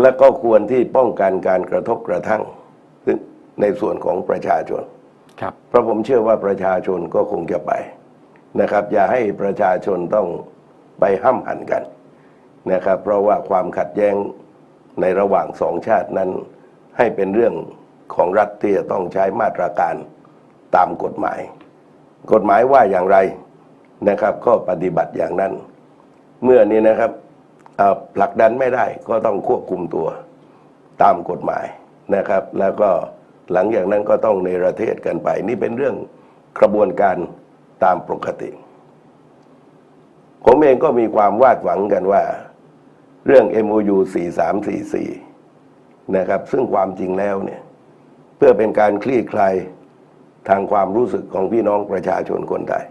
และก็ควรที่ป้องกันการกระทบกระทั่งในส่วนของประชาชนครับเพราะผมเชื่อว่าประชาชนก็คงจะไปนะครับ อย่าให้ประชาชนต้องไปห้ำหันกันนะครับ เพราะว่าความขัดแย้งในระหว่างสองชาตินั้น ให้เป็นเรื่องของรัฐที่จะต้องใช้มาตรการตามกฎหมาย กฎหมายว่าอย่างไรนะครับ ก็ปฏิบัติอย่างนั้น เมื่อนี้นะครับเอ่อ ผลักดันไม่ได้ก็ต้องควบคุมตัวตามกฎหมายนะครับ แล้วก็หลังจากนั้นก็ต้องในประเทศกันไป นี่เป็นเรื่องกระบวนการตามปกติ ผมเองก็มีความวาดหวังกันว่า เรื่อง MOU 4344 นะครับ ซึ่งความจริงแล้วเนี่ยเพื่อเป็นการคลี่คลายทางความรู้สึกของพี่น้องประชาชนคนไทย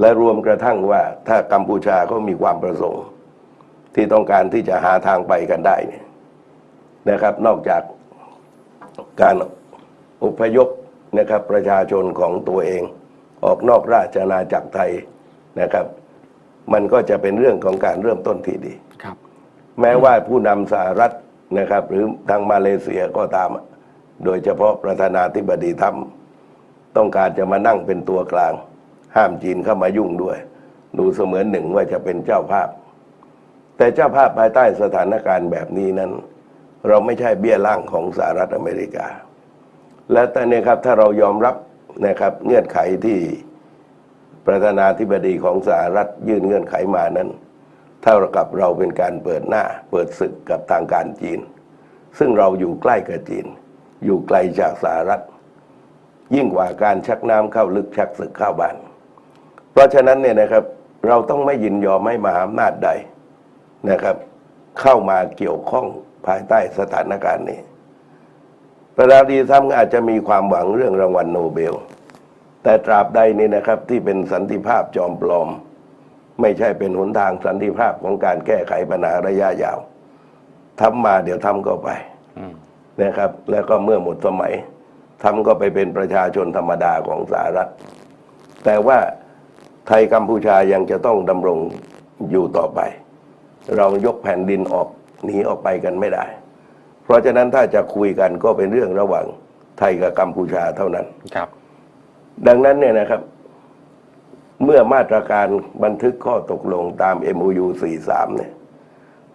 และรวมกระทั่งว่าถ้ากัมพูชาเขามีความประสงค์ ที่ต้องการที่จะหาทางไปกันได้เนี่ยนะครับ นอกจากการอพยพนะครับประชาชนของตัวเอง ออกนอกราชอาณาจักรไทยนะครับ มันก็จะเป็นเรื่องของการเริ่มต้นที่ดีครับ แม้ว่าผู้นำสหรัฐนะครับ หรือทางมาเลเซียก็ตาม โดยเฉพาะประธานาธิบดีทรัมป์ต้องการจะมานั่งเป็นตัวกลาง ห้ามจีนเข้ามายุ่งด้วย ดูเสมือนหนึ่งว่าจะเป็นเจ้าภาพ แต่เจ้าภาพภายใต้สถานการณ์แบบนี้นั้น เราไม่ใช่เบี้ยล่างของสหรัฐอเมริกา และแต่เนี่ยครับถ้าเรายอมรับนะครับเงื่อนไขที่ประธานาธิบดีของสหรัฐยื่นเงื่อนไขมานั้น เท่ากับเราเป็นการเปิดหน้า เปิดศึกกับทางการจีน ซึ่งเราอยู่ใกล้กับจีน อยู่ไกลจากสหรัฐ ยิ่งกว่าการชักน้ำเข้าลึกชักศึกเข้าบ้าน เพราะฉะนั้นเนี่ยนะครับเราต้องไม่ยินยอมให้มหาอำนาจใด นะครับ เข้ามาเกี่ยวข้องภายใต้สถานการณ์นี้ประธานาธิบดีทัมอาจจะมีความหวังเรื่องรางวัลโนเบล แต่ตราบใดนี่นะครับที่เป็นสันติภาพจอมปลอม ไม่ใช่เป็นหนทางสันติภาพของการแก้ไขปัญหาระยะยาวทำมาเดี๋ยวทำก็ไปนะครับ แล้วก็เมื่อหมดสมัยทำก็ไปเป็นประชาชนธรรมดาของสหรัฐ แต่ว่าไทยกัมพูชายังจะต้องดำรงอยู่ต่อไป เรายกแผ่นดินออกหนีออกไปกันไม่ได้ เพราะฉะนั้นถ้าจะคุยกันก็เป็นเรื่องระหว่างไทยกับกัมพูชาเท่านั้นครับ ดังนั้นเนี่ยนะครับ เมื่อมาตรการบันทึกข้อตกลงตาม MOU 43 เนี่ย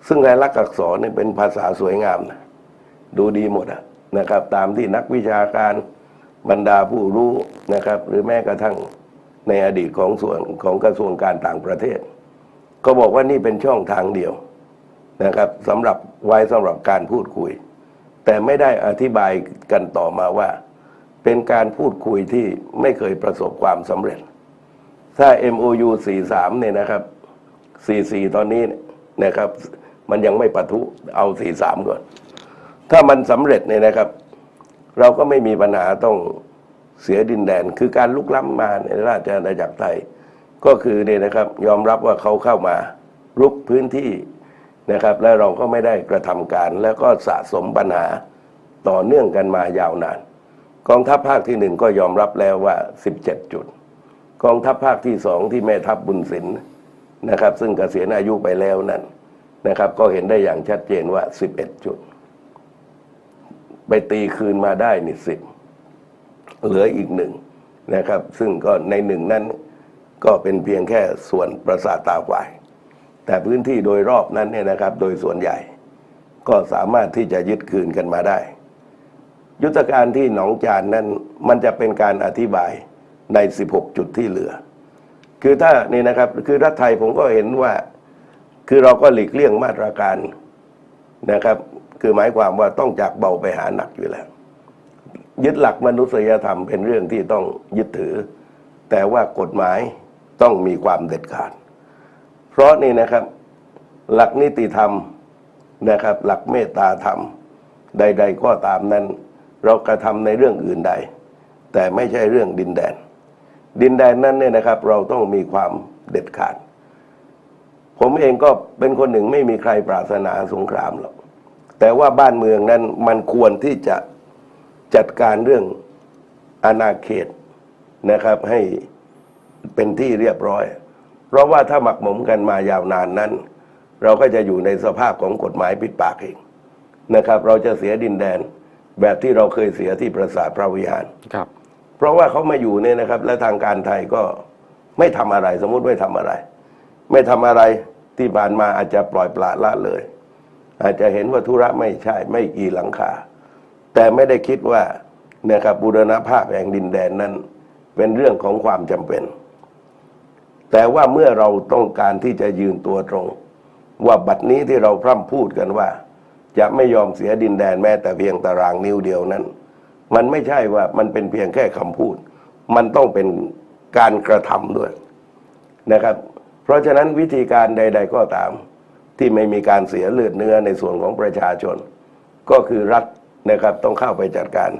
ซึ่งรายลักษณ์อักษรเนี่ยเป็นภาษาสวยงามนะดูดีหมดอะนะครับ ตามที่นักวิชาการบรรดาผู้รู้นะครับ หรือแม้กระทั่งในอดีตของส่วนของกระทรวงการต่างประเทศ ก็บอกว่านี่เป็นช่องทางเดียวนะครับสำหรับไว้สำหรับการพูดคุย แต่ไม่ได้อธิบายกันต่อมาว่า เป็นการพูดคุยที่ไม่เคยประสบความสำเร็จ ถ้า MOU 43เนี่ยนะครับ 44 ตอนนี้เนี่ยนะครับ มันยังไม่ปะทุเอา 43 ก่อน ถ้ามันสำเร็จเนี่ยนะครับ เราก็ไม่มีปัญหาต้องเสียดินแดน คือการลุกล้ำมาในราชอาณาจักรไทย ก็คือเนี่ยนะครับยอมรับว่าเขาเข้ามารุกพื้นที่นะครับ และเราก็ไม่ได้กระทำการ แล้วก็สะสมปัญหาต่อเนื่องกันมายาวนาน กองทัพภาคที่หนึ่งก็ยอมรับแล้วว่า 17 จุด กองทัพภาคที่สองที่แม่ทัพบุญสินนะครับ ซึ่งเกษียณอายุไปแล้วนั้นนะครับ ก็เห็นได้อย่างชัดเจนว่า 11 จุด ไปตีคืนมาได้นี่สิบเหลืออีกหนึ่งนะครับ ซึ่งก็ในหนึ่งนั้น ก็เป็นเพียงแค่ส่วนประสาทตาควาย แต่พื้นที่โดยรอบนั้นเนี่ยนะครับ โดยส่วนใหญ่ ก็สามารถที่จะยึดคืนกันมาได้ ยุทธการที่หนองจานนั้นมันจะเป็นการอธิบายใน 16 จุดที่เหลือ คือถ้านี่นะครับคือรัฐไทยผมก็เห็นว่า คือเราก็หลีกเลี่ยงมาตรการนะครับ คือหมายความว่าต้องจากเบาไปหาหนักอยู่แล้ว ยึดหลักมนุษยธรรมเป็นเรื่องที่ต้องยึดถือ แต่ว่ากฎหมาย ต้องมีความเด็ดขาด เพราะนี่นะครับ หลักนิติธรรมนะครับ หลักเมตตาธรรม ใด ๆ ก็ตามนั้น เรากระทำในเรื่องอื่นใด แต่ไม่ใช่เรื่องดินแดน ดินแดนนั้นเนี่ยนะครับ เราต้องมีความเด็ดขาด ผมเองก็เป็นคนหนึ่งไม่มีใครปรารถนาสงครามหรอกแต่ว่าบ้านเมืองนั้นมันควรที่จะจัดการเรื่องอาณาเขตนะครับให้ เป็นที่เรียบร้อย เพราะว่าถ้าหมักหมมกันมายาวนานนั้น เราก็จะอยู่ในสภาพของกฎหมายปิดปากเองนะครับ เราจะเสียดินแดนแบบที่เราเคยเสียที่ปราสาทพระวิหารครับ เพราะว่าเขามาอยู่เนี่ยนะครับ และทางการไทยก็ไม่ทำอะไรสมมุติไม่ทำอะไร ไม่ทำอะไรที่ผ่านมาอาจจะปล่อยปละละเลย อาจจะเห็นว่าธุระไม่ใช่ไม่กี่หลังคาแต่ไม่ได้คิดว่านะครับบูรณภาพแห่งดินแดนนั้น เป็นเรื่องของความจำเป็น แต่ว่าเมื่อเราต้องการที่จะยืนตัวตรง ว่าบัดนี้ที่เราพร่ำพูดกันว่า จะไม่ยอมเสียดินแดนแม้แต่เพียงตารางนิ้วเดียวนั้น มันไม่ใช่ว่ามันเป็นเพียงแค่คำพูด มันต้องเป็นการกระทำด้วยนะครับ เพราะฉะนั้นวิธีการใด ๆ ก็ตาม ที่ไม่มีการเสียเลือดเนื้อในส่วนของประชาชน ก็คือรัฐนะครับต้องเข้าไปจัดการ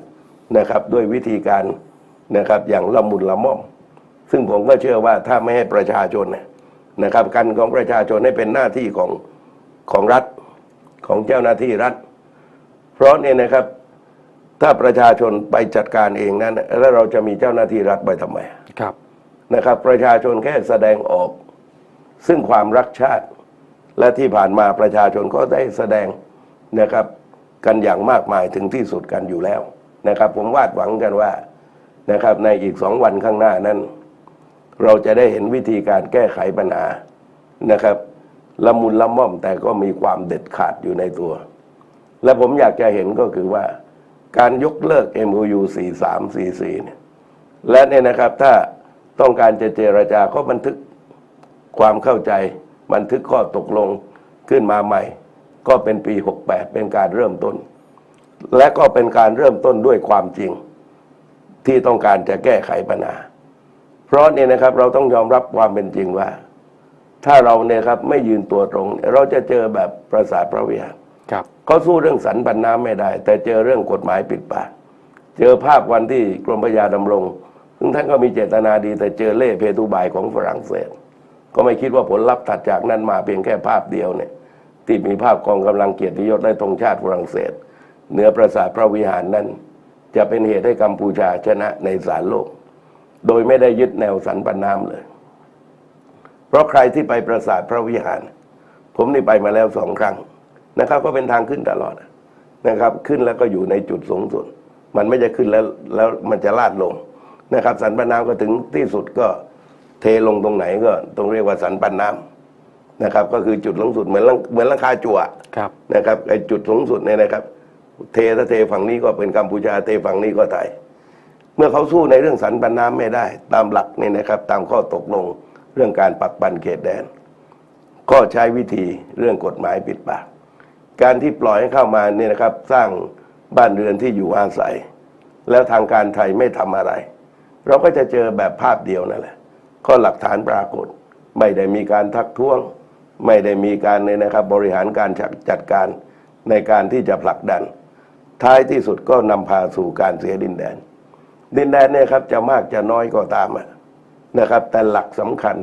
นะครับ ด้วยวิธีการนะครับอย่างละมุนละม่อม ซึ่งผมก็เชื่อว่าถ้าไม่ให้ประชาชนเนี่ยนะครับการของประชาชนให้เป็นหน้าที่ของของรัฐของเจ้าหน้าที่รัฐ เพราะเนี่ยนะครับถ้าประชาชนไปจัดการเองนั้น แล้วเราจะมีเจ้าหน้าที่รัฐไปทำไมครับนะครับ ประชาชนแค่แสดงออก ซึ่งความรักชาติ และที่ผ่านมาประชาชนก็ได้แสดงนะครับกันอย่างมากมายถึงที่สุดกันอยู่แล้วนะครับ ผมวาดหวังกันว่านะครับในอีกสองวันข้างหน้านั้น เราจะได้เห็นวิธีการแก้ไขปัญหานะครับละมุนละม่อมแต่ก็มีความเด็ดขาดอยู่ในตัว และผมอยากจะเห็นก็คือว่า การยกเลิก MOU 4344เนี่ยและเนี่ยนะครับถ้าต้องการจะเจรจาก็บันทึกความเข้าใจ บันทึกข้อตกลงขึ้นมาใหม่ ก็เป็นปี 68 เป็นการเริ่มต้น และก็เป็นการเริ่มต้นด้วยความจริง ที่ต้องการจะแก้ไขปัญหา เพราะเนี่ยนะครับเราต้องยอมรับความเป็นจริงว่า ถ้าเราเนี่ยครับไม่ยืนตัวตรง เราจะเจอแบบประสาทพระวิหารครับเขาสู้เรื่องสันปันน้ำไม่ได้ แต่เจอเรื่องกฎหมายปิดปากเจอภาพวันที่กรมพระยาดำรงซึ่งท่านก็มีเจตนาดี แต่เจอเล่ห์เพทุบายของฝรั่งเศส ก็ไม่คิดว่าผลลัพธ์ถัดจากนั้นมาเพียงแค่ภาพเดียวเนี่ยที่มีภาพกองกำลังเกียรติยศและธงชาติฝรั่งเศสเหนือปราสาทพระวิหารนั้น จะเป็นเหตุให้กัมพูชาชนะในศาลโลก โดยไม่ได้ยึดแนวสันปันน้ำเลย เพราะใครที่ไปปราสาทพระวิหาร ผมนี่ไปมาแล้วสองครั้งนะครับ ก็เป็นทางขึ้นตลอดนะครับ ขึ้นแล้วก็อยู่ในจุดสูงสุด มันไม่จะขึ้นแล้วแล้วมันจะลาดลงนะครับ สันปันน้ำก็ถึงที่สุดก็เทลงตรงไหนก็ต้องเรียกว่าสันปันน้ำนะครับ ก็คือจุดสูงสุดเหมือนลังเหมือนลังคาจั่วครับนะครับไอ้จุดสูงสุดเนี่ยนะครับ เทถ้าเทฝั่งนี้ก็เป็นกัมพูชาเทฝั่งนี้ก็ไทย เมื่อเขาสู้ในเรื่องสันปันน้ำไม่ได้ ตามหลักนี่นะครับ ตามข้อตกลงเรื่องการปักปันเขตแดน ก็ใช้วิธีเรื่องกฎหมายปิดปาก การที่ปล่อยให้เข้ามาเนี่ยนะครับ สร้างบ้านเรือนที่อยู่อาศัย แล้วทางการไทยไม่ทำอะไร เราก็จะเจอแบบภาพเดียวนั่นแหละข้อหลักฐานปรากฏ ไม่ได้มีการทักท้วง ไม่ได้มีการเนี่ยนะครับ บริหารการจัดจัดการในการที่จะผลักดัน ท้ายที่สุดก็นำพาสู่การเสียดินแดน ดินแดนเนี่ยครับจะมากจะน้อยก็ตามอะนะครับ แต่หลักสำคัญ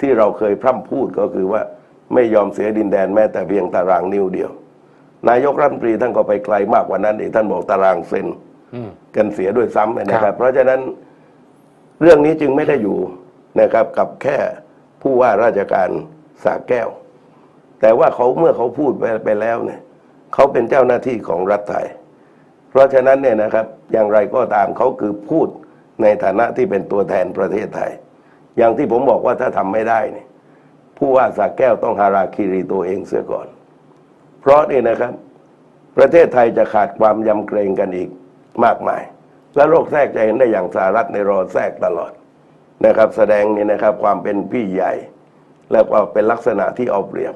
ที่เราเคยพร่ำพูดก็คือว่าไม่ยอมเสียดินแดนแม้แต่เพียงตารางนิ้วเดียว นายกรัฐมนตรีท่านก็ไปไกลมากกว่านั้นอีกท่านบอกตารางเซนอืมกันเสียด้วยซ้ำนะคครัรับบเพราะฉะนั้นเรื่องนี้จึงไม่ได้อยู่นะครับกับแค่ผู้ว่าราชการสาแก้ว แต่ว่าเขาเมื่อเขาพูดไปไปแล้วเนี่ยเขาเป็นเจ้าหน้าที่ของรัฐไทย เพราะฉะนั้นเนี่ยนะครับอย่างไรก็ตามเขาคือพูดในฐานะที่เป็นตัวแทนประเทศไทย อย่างที่ผมบอกว่าถ้าทำไม่ได้เนี่ยผู้ว่าสากแก้วต้องฮาราคิรีตัวเองเสียก่อน เพราะนี่นะครับ ประเทศไทยจะขาดความยำเกรงกันอีกมากมาย และโรคแทรกจะเห็นได้อย่างสหรัฐในรอแทรกตลอดนะครับ แสดงนี่นะครับความเป็นพี่ใหญ่ แล้วก็เป็นลักษณะที่เอาเปรียบ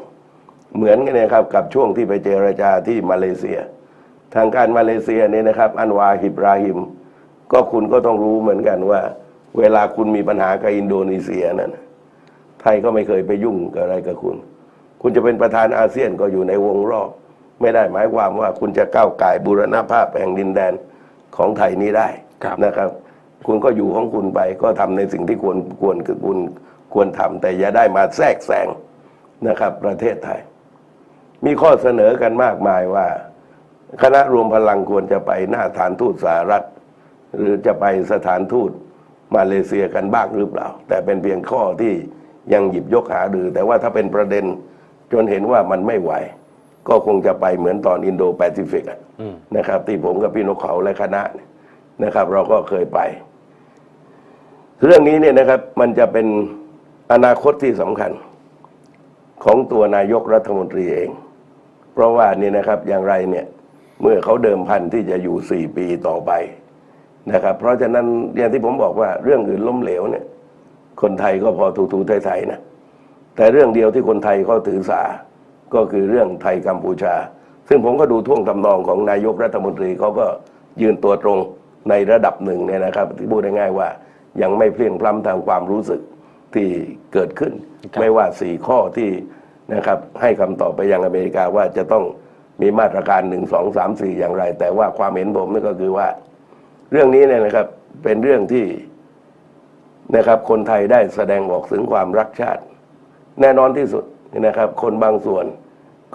เหมือนกันนะครับกับช่วงที่ไปเจรจาที่มาเลเซีย ทางการมาเลเซียเนี่ยนะครับ อันวาฮิบราฮิม ก็คุณก็ต้องรู้เหมือนกันว่า เวลาคุณมีปัญหากับอินโดนีเซียนั่นน่ะไทยก็ไม่เคยไปยุ่งกับอะไรกับคุณ คุณจะเป็นประธานอาเซียนก็อยู่ในวงรอบ ไม่ได้หมายความว่าคุณจะก้าวไก่ายบูรณภาพแห่งดินแดนของไทยนี้ได้ครับนะครับ คุณก็อยู่ของคุณไปก็ทำในสิ่งที่ควรควรคือคุณควรทำแต่อย่าได้มาแทรกแซงนะครับ ประเทศไทย มีข้อเสนอกันมากมายว่า คณะรวมพลังควรจะไปหน้าฐานทูตสหรัฐ หรือจะไปสถานทูตมาเลเซียกันบ้างหรือเปล่า แต่เป็นเพียงข้อที่ยังหยิบยกหาดือ แต่ว่าถ้าเป็นประเด็นจนเห็นว่ามันไม่ไหว ก็คงจะไปเหมือนตอนอินโดแปซิฟิกอะอืมนะครับ ที่ผมกับพี่นกเขาและคณะเนี่ยนะครับ เราก็เคยไป เรื่องนี้เนี่ยนะครับ มันจะเป็นอนาคตที่สำคัญ ของตัวนายกรัฐมนตรีเอง เพราะว่านี่นะครับอย่างไรเนี่ย เมื่อเขาเดิมพันที่จะอยู่สี่ปีต่อไปนะครับเพราะฉะนั้นอย่างที่ผมบอกว่าเรื่องอื่นล้มเหลวเนี่ย คนไทยก็พอถูๆไทยๆนะแต่เรื่องเดียวที่คนไทยเขาถือสา ก็คือเรื่องไทยกัมพูชา ซึ่งผมก็ดูท่วงทำนองของนายกรัฐมนตรีเขาก็ยืนตัวตรงในระดับหนึ่งเนี่ยนะครับ ที่พูดง่ายๆว่ายังไม่เพลียงพล้ำทางความรู้สึกที่เกิดขึ้น ไม่ว่าสี่ข้อที่นะครับให้คำตอบไปยังอเมริกาว่าจะต้อง มีมาตรการหนึ่งสองสามสี่อย่างไร แต่ว่าความเห็นผมนี่ก็คือว่า เรื่องนี้เนี่ยนะครับ เป็นเรื่องที่นะครับ คนไทยได้แสดงออกถึงความรักชาติ แน่นอนที่สุดนะครับ คนบางส่วน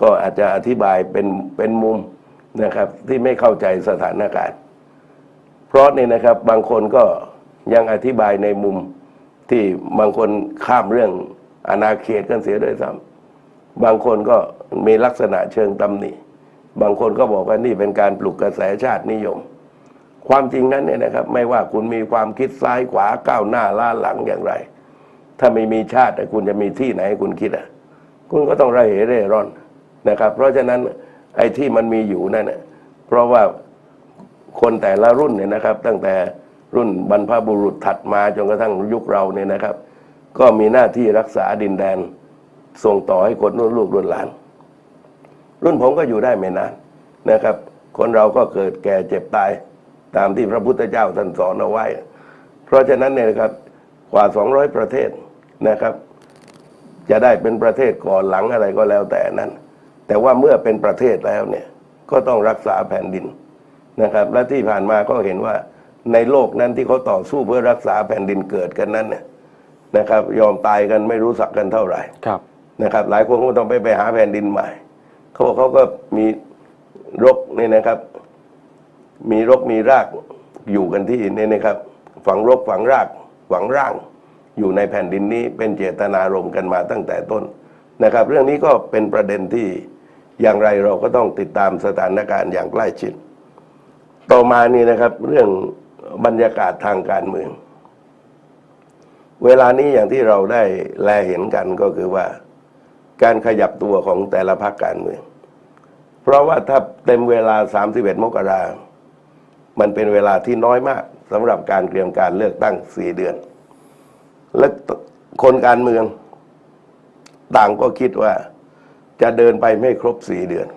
ก็อาจจะอธิบายเป็นเป็นมุมนะครับ ที่ไม่เข้าใจสถานการณ์ เพราะนี่นะครับ บางคนก็ยังอธิบายในมุมที่บางคนข้ามเรื่องอาณาเขตกันเสียด้วยซ้ำบางคนก็มีลักษณะเชิงตำหนิ บางคนก็บอกว่านี่เป็นการปลุกกระแสชาตินิยม ความจริงนั้นเนี่ยนะครับ ไม่ว่าคุณมีความคิดซ้ายขวาก้าวหน้าล้าหลังอย่างไร ถ้าไม่มีชาติคุณจะมีที่ไหนคุณคิดอะคุณก็ต้องระเหเร่ร่อนนะครับ เพราะฉะนั้นไอ้ที่มันมีอยู่นั่นน่ะเพราะว่าคนแต่ละรุ่นเนี่ยนะครับ ตั้งแต่รุ่นบรรพบุรุษถัดมาจนกระทั่งยุคเราเนี่ยนะครับ ก็มีหน้าที่รักษาดินแดน ส่งต่อให้คนรุ่นลูกรุ่นหลาน รุ่นผมก็อยู่ได้ไม่นานนะครับ คนเราก็เกิดแก่เจ็บตายตามที่พระพุทธเจ้าท่านสอนเอาไว้ เพราะฉะนั้นเนี่ยนะครับกว่า 200 ประเทศนะครับ จะได้เป็นประเทศก่อนหลังอะไรก็แล้วแต่นั้น แต่ว่าเมื่อเป็นประเทศแล้วเนี่ยก็ต้องรักษาแผ่นดินนะครับ และที่ผ่านมาก็เห็นว่าในโลกนั้นที่เขาต่อสู้เพื่อรักษาแผ่นดินเกิดกันนั้นเนี่ยนะครับ ยอมตายกันไม่รู้สักกันเท่าไหร่ครับนะครับ หลายคนก็ต้องไปไปหาแผ่นดินใหม่ เขาบอกเขาก็มีรกนี่นะครับ มีรกมีรากอยู่กันที่นี่นะครับ ฝังรกฝังรากฝังร่าง อยู่ในแผ่นดินนี้เป็นเจตนารมณ์กันมาตั้งแต่ต้นนะครับ เรื่องนี้ก็เป็นประเด็นที่อย่างไรเราก็ต้องติดตามสถานการณ์อย่างใกล้ชิด ต่อมานี่นะครับ เรื่องบรรยากาศทางการเมือง เวลานี้อย่างที่เราได้แลเห็นกันก็คือว่า การขยับตัวของแต่ละพรรคการเมือง เพราะว่าถ้าเต็มเวลา 31 มกรามันเป็นเวลาที่น้อยมากสำหรับการเตรียมการเลือกตั้ง 4 เดือน และคนการเมือง ต่างก็คิดว่าจะเดินไปไม่ครบ 4 เดือน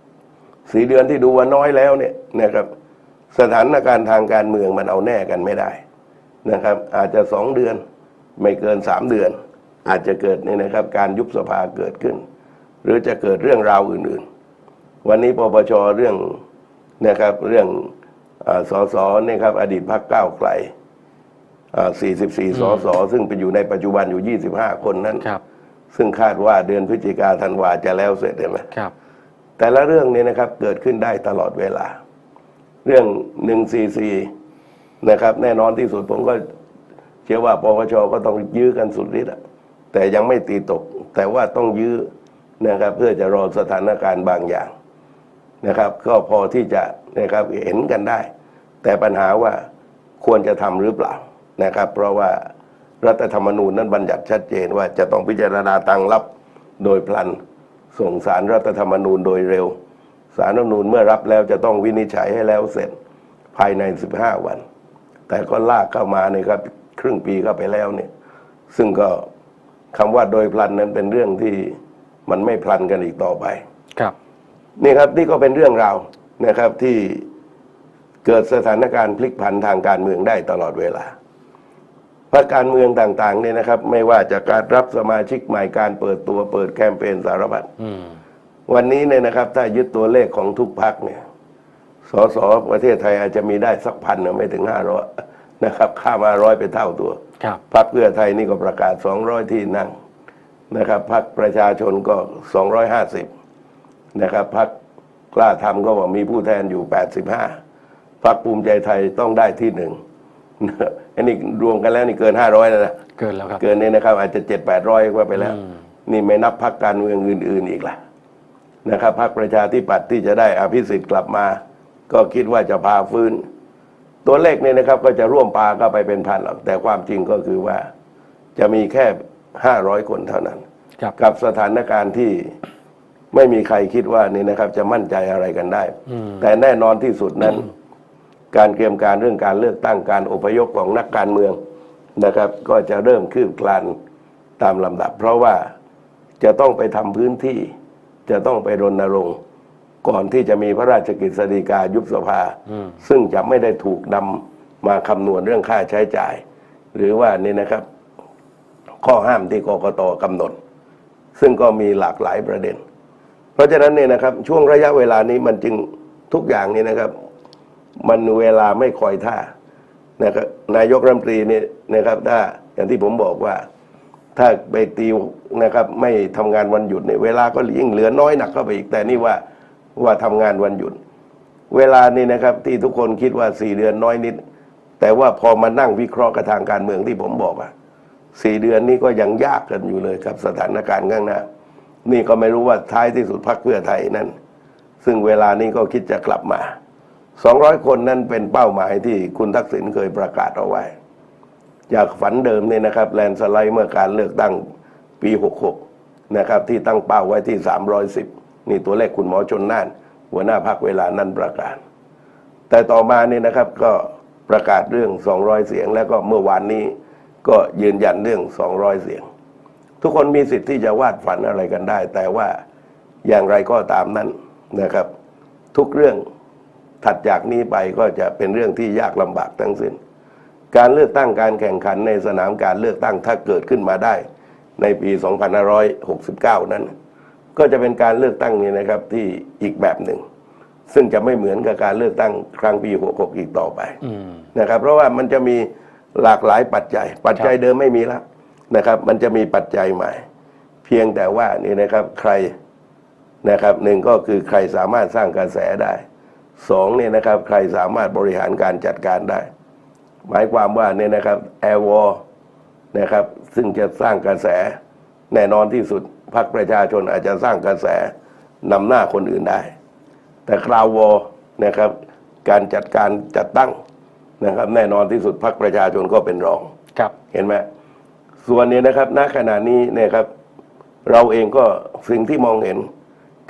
4 เดือนที่ดูว่าน้อยแล้วเนี่ยนะครับสถานการณ์ทางการเมืองมันเอาแน่กันไม่ได้นะครับ อาจจะสองเดือนไม่เกินสามเดือน อาจจะเกิดเนี่ยนะครับ การยุบสภาเกิดขึ้น หรือจะเกิดเรื่องราวอื่นๆ วันนี้ปปชเรื่องนะครับเรื่องอาสสเนี่ยครับอดีตพรรคก้าวไกลอ่า44 สส ซึ่งเป็นอยู่ในปัจจุบันอยู่ 25 คนนั้นครับซึ่งคาดว่าเดือนพฤศจิกาธันวาจะแล้วเสร็จใช่ไหมครับแต่ละเรื่องนี้นะครับเกิดขึ้นได้ตลอดเวลา เรื่องหนึ่งซีซีนะครับ แน่นอนที่สุดผมก็เชื่อว่าปปชก็ต้องยื้อกันสุดฤทธิ์อะ แต่ยังไม่ตีตก แต่ว่าต้องยื้อนะครับเพื่อจะรอสถานการณ์บางอย่างนะครับ ก็พอที่จะนะครับเห็นกันได้ แต่ปัญหาว่าควรจะทำหรือเปล่านะครับ เพราะว่ารัฐธรรมนูญนั้นบัญญัติชัดเจนว่าจะต้องพิจารณาทางลับโดยพลัน ส่งสารรัฐธรรมนูญโดยเร็ว สารรัฐธรรมนูญเมื่อรับแล้วจะต้องวินิจฉัยให้แล้วเสร็จภายใน 15 วัน แต่ก็ลากเข้ามาเนี่ยครับครึ่งปีเข้าไปแล้วเนี่ย ซึ่งก็ คำว่าโดยพลันนั้นเป็นเรื่องที่มันไม่พลันกันอีกต่อไป ครับ นี่ครับนี่ก็เป็นเรื่องราวนะครับที่เกิดสถานการณ์พลิกผันทางการเมืองได้ตลอดเวลาพรรคการเมืองต่างๆเนี่ยนะครับ ไม่ว่าจะการรับสมาชิกใหม่การเปิดตัวเปิดแคมเปญสารพัดอืมวันนี้เนี่ยนะครับ ถ้ายึดตัวเลขของทุกพักเนี่ยสสประเทศไทยอาจจะมีได้สักพันเนี่ยไม่ถึงห้าร้อยนะครับ ข้ามมาร้อยเป็นเท่าตัว ครับพักเพื่อไทยนี่ก็ประกาศสองร้อยที่นั่งนะครับพักประชาชนก็สองร้อยห้าสิบนะครับพักกล้าทำก็บอกมีผู้แทนอยู่แปดสิบห้าพักภูมิใจไทยต้องได้ที่หนึ่งอันนี้รวมกันแล้วนี่เกินห้าร้อยแล้วนะเกินแล้วครับเกินเนี่ยนะครับอาจจะเจ็ดแปดร้อยกว่าไปแล้วอืมนี่ไม่นับพักการเมืองอื่น ๆอีกล่ะนะครับพรรคประชาธิปัตย์ที่จะได้อภิสิทธิ์กลับมา ก็คิดว่าจะพาฟื้น ตัวเลขเนี่ยนะครับก็จะร่วมปาก็ไปเป็นพันหรอกแต่ความจริงก็คือว่าจะมีแค่ห้าร้อยคนเท่านั้น ครับกับสถานการณ์ที่ไม่มีใครคิดว่านี่นะครับ จะมั่นใจอะไรกันได้ อืม แต่แน่นอนที่สุดนั้น การเตรียมการเรื่องการเลือกตั้งการอพยพของนักการเมืองนะครับ ก็จะเริ่มคืบคลานตามลำดับ เพราะว่าจะต้องไปทำพื้นที่ จะต้องไปรณรงค์ ก่อนที่จะมีพระราชกฤษฎีกายุบสภาอืมซึ่งจะไม่ได้ถูกนำมาคำนวณเรื่องค่าใช้จ่าย หรือว่านี่นะครับ ข้อห้ามที่กกตกำหนด ซึ่งก็มีหลากหลายประเด็น เพราะฉะนั้นเนี่ยนะครับ ช่วงระยะเวลานี้มันจึงทุกอย่างนี่นะครับ มันเวลาไม่คอยท่านะครับนายกรัฐมนตรีเนี่ยนะครับ ถ้าอย่างที่ผมบอกว่า ถ้าไปตีนะครับ ไม่ทำงานวันหยุดเนี่ยเวลาก็ยิ่งเหลือน้อยหนักเข้าไปอีกแต่นี่ว่า ว่าทำงานวันหยุด เวลานี่นะครับที่ทุกคนคิดว่าสี่เดือนน้อยนิด แต่ว่าพอมานั่งวิเคราะห์กับทางการเมืองที่ผมบอกอะสี่เดือนนี้ก็ยังยากกันอยู่เลยกับสถานการณ์ข้างหน้า นี่ก็ไม่รู้ว่าท้ายที่สุดพรรคเพื่อไทยนั้น ซึ่งเวลานี้ก็คิดจะกลับมา200คนนั้นเป็นเป้าหมายที่คุณทักษิณเคยประกาศเอาไว้ จากฝันเดิมเนี่ยนะครับ แลนสไลด์เมื่อการเลือกตั้งปี 66 นะครับ ที่ตั้งเป้าไว้ที่ 310 นี่ตัวเลขคุณหมอชนน่าน หัวหน้าพักเวลานั้นประกาศ แต่ต่อมาเนี่ยนะครับก็ประกาศเรื่อง 200 เสียง แล้วก็เมื่อวานนี้ก็ยืนยันเรื่อง 200 เสียง ทุกคนมีสิทธิ์ที่จะวาดฝันอะไรกันได้ แต่ว่าอย่างไรก็ตามนั้นนะครับ ทุกเรื่องถัดจากนี้ไปก็จะเป็นเรื่องที่ยากลำบากทั้งสิ้น การเลือกตั้งการแข่งขันในสนามการเลือกตั้งถ้าเกิดขึ้นมาได้ ในปี 2569 นั้น ก็จะเป็นการเลือกตั้งนี้นะครับที่อีกแบบหนึ่ง ซึ่งจะไม่เหมือนกับการเลือกตั้งครั้งปี66อีกต่อไปอืมนะครับ เพราะว่ามันจะมีหลากหลายปัจจัย ปัจจัยเดิมไม่มีแล้วนะครับ มันจะมีปัจจัยใหม่ เพียงแต่ว่านี่นะครับใครนะครับหนึ่งก็คือใครสามารถสร้างกระแสได้สองเนี่ยนะครับใครสามารถบริหารการจัดการได้ หมายความว่าเนี่ยนะครับแอร์วอนะครับซึ่งจะสร้างกระแสแน่นอนที่สุด พรรคประชาชนอาจจะสร้างกระแสนำหน้าคนอื่นได้ แต่คราววอนะครับการจัดการจัดตั้งนะครับ แน่นอนที่สุดพรรคประชาชนก็เป็นรองครับเห็นไหมส่วนนี้นะครับณขณะนี้เนี่ยครับ เราเองก็สิ่งที่มองเห็น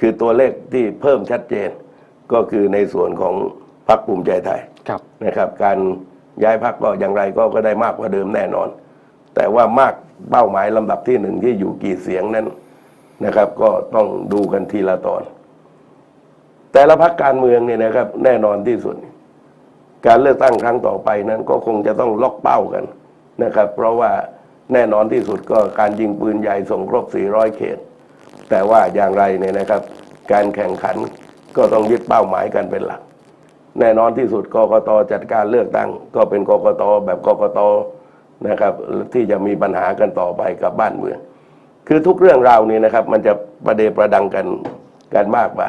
คือตัวเลขที่เพิ่มชัดเจน ก็คือในส่วนของพรรคภูมิใจไทยครับนะครับ การย้ายพรรคก็อย่างไรก็ก็ได้มากกว่าเดิมแน่นอน แต่ว่ามากเป้าหมายลำดับที่หนึ่งที่อยู่กี่เสียงนั้น นะครับ ก็ต้องดูกันทีละตอน แต่ละพรรคการเมืองเนี่ยนะครับ แน่นอนที่สุด การเลือกตั้งครั้งต่อไปนั้นก็คงจะต้องล็อกเป้ากันนะครับ เพราะว่าแน่นอนที่สุดก็การยิงปืนใหญ่ส่งครบ 400 เขต แต่ว่าอย่างไรเนี่ยนะครับ การแข่งขันก็ต้องยึดเป้าหมายกันเป็นหลัก แน่นอนที่สุดกกตจัดการเลือกตั้ง ก็เป็นกกตแบบกกตนะครับ ที่จะมีปัญหากันต่อไปกับบ้านเมือง คือทุกเรื่องราวนี้นะครับ มันจะประเดประดังกันกันมากกว่า